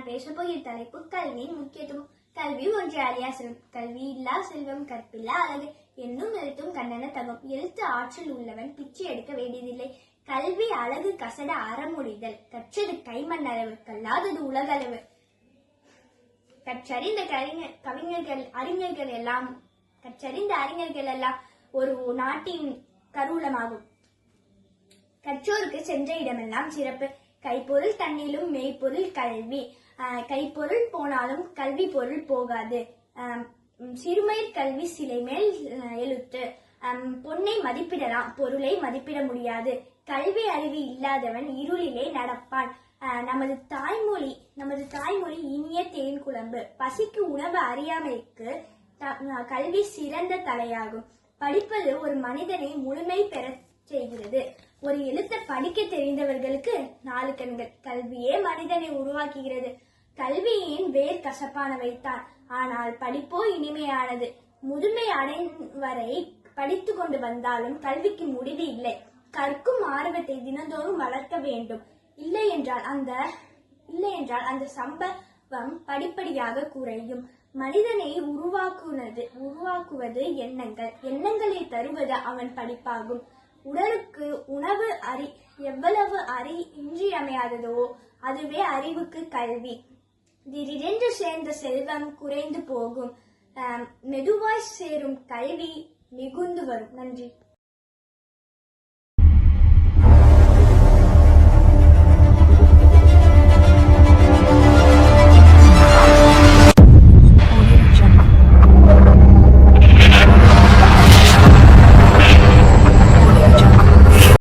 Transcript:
நான் பேசப்போகிற தலைப்பு கல்வியின் முக்கியத்துவம். கல்வி ஒன்று அறியா செல்வம். கல்வி இல்லா செல்வம் கற்பில்லா அழகு என்னும் எழுத்தும் கண்ணன தகும் எழுத்து ஆற்றல் உள்ளவன் பிச்சை எடுக்க வேண்டியதில்லை. கல்வி அழகு கசட அறமுடிதல். கற்றது கைமண் அளவு கல்லாதது உலகளவு. கற்றறிந்த கவிஞர் கவிஞர்கள் அறிஞர்கள் எல்லாம் கற்றறிந்த அறிஞர்கள் எல்லாம் ஒரு நாட்டின் கருவூலமாகும். கற்றோருக்கு சென்ற இடமெல்லாம் சிறப்பு. கைப்பொருள் தண்ணிலும் மெய்ப்பொருள் கல்வி. கைப்பொருள் போனாலும் கல்வி பொருள் போகாது. சிறுமயிர் கல்வி சிலை மேல் எழுத்து. பொன்னை மதிப்பிடலாம் பொருளை மதிப்பிட முடியாது. கல்வி அறிவு இல்லாதவன் இருளிலே நடப்பான். நமது தாய்மொழி நமது தாய்மொழி இனிய தேன் குழம்பு. பசிக்கு உணவு அறியாமைக்கு த- கல்வி சிறந்த தலையாகும். படிப்பது ஒரு மனிதனை முழுமை பெறச் செய்கிறது. ஒரு எழுத்தை படிக்க தெரிந்தவர்களுக்கு நாலு கண்கள். கல்வியே மனிதனை உருவாக்குகிறது. கல்வியின் வேர் கசப்பானவைத்தான் ஆனால் படிப்போ இனிமையானது. முதுமை அடையும் வரை படித்து கொண்டு வந்தாலும் கல்விக்கு முடிவு இல்லை. கற்கும் ஆர்வத்தை தினந்தோறும் வளர்க்க வேண்டும். இல்லை என்றால் அந்த இல்லை என்றால் அந்த சம்பவம் படிப்படியாக குறையும். மனிதனை உருவாக்குனது உருவாக்குவது எண்ணங்கள். எண்ணங்களை தருவது அவன் படிப்பாகும். உடலுக்கு உணவு அறி எவ்வளவு அறி இன்றியமையாததோ அதுவே அறிவுக்கு கல்வி. திடீரென்று சேர்ந்த செல்வம் குறைந்து போகும். மெதுவாய் சேரும் கல்வி மிகுந்து வரும். நன்றி.